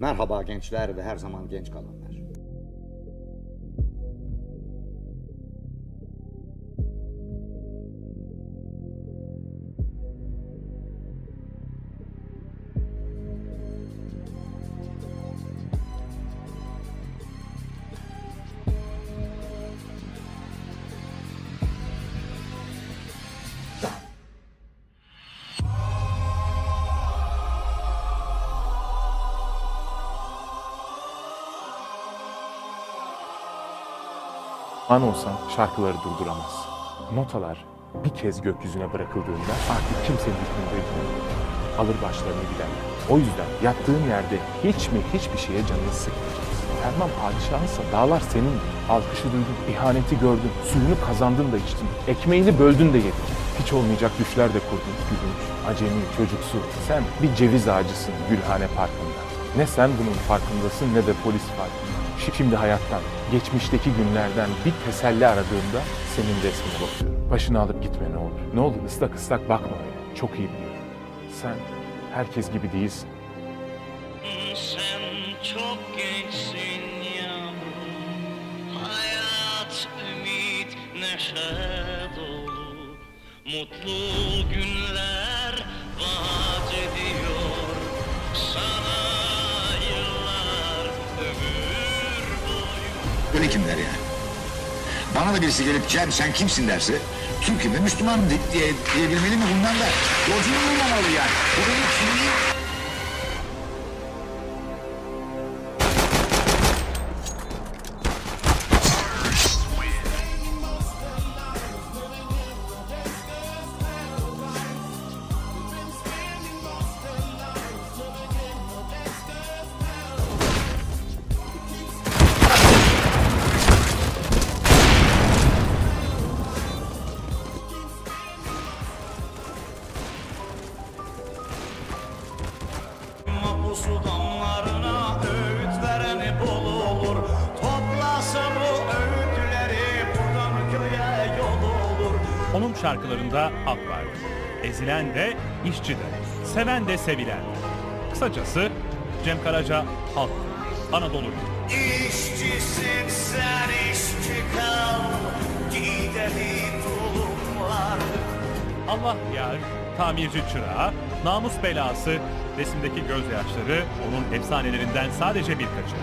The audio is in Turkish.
Merhaba gençler ve her zaman genç kalanlar. An olsan şarkıları durduramaz. Notalar bir kez gökyüzüne bırakıldığında artık kimsenin hükmünde değil. Alır başlarını giderler. O yüzden yattığın yerde hiç mi hiçbir şeye canını sıkmayacaksın. Ferman padişahınsa dağlar senin. Alkışı duydun, ihaneti gördün, suyunu kazandın da içtin. Ekmeğini böldün de yedin. Hiç olmayacak düşler de kurdun. Gülünç, acemi, çocuksu. Sen bir ceviz ağacısın Gülhane Parkı'nda. Ne sen bunun farkındasın ne de polis farkında. Şi- Şimdi hayattan, geçmişteki günlerden bir teselli aradığımda senin resmine bakıyorum. Başını alıp gitme ne olur. Ne olur ıslak ıslak bakma öyle. Çok iyi biliyorum. Sen herkes gibi değilsin. Sen çok gençsin yavrum Hayat, ümit, neşe dolu Mutlu günler Öyle kimler yani? Bana da birisi gelip Cem sen kimsin derse Türk'üm ve Müslümanım di- diye, diyebilmeli mi bundan da yolculuğum olmamalı yani. Bu benim kimliğim. Mapusu damlarına öğüt vereni bol olur Toplasa bu öğütleri buradan köye yol olur Onun şarkılarında halk var. Ezilen de, işçi de, seven de sevilen. Kısacası Cem Karaca halk, Anadolu. İşçisin sen işçi kal Gideri tulumlar Allah yar, tamirci çırağı, namus belası, resimdeki gözyaşları onun efsanelerinden sadece birkaçı.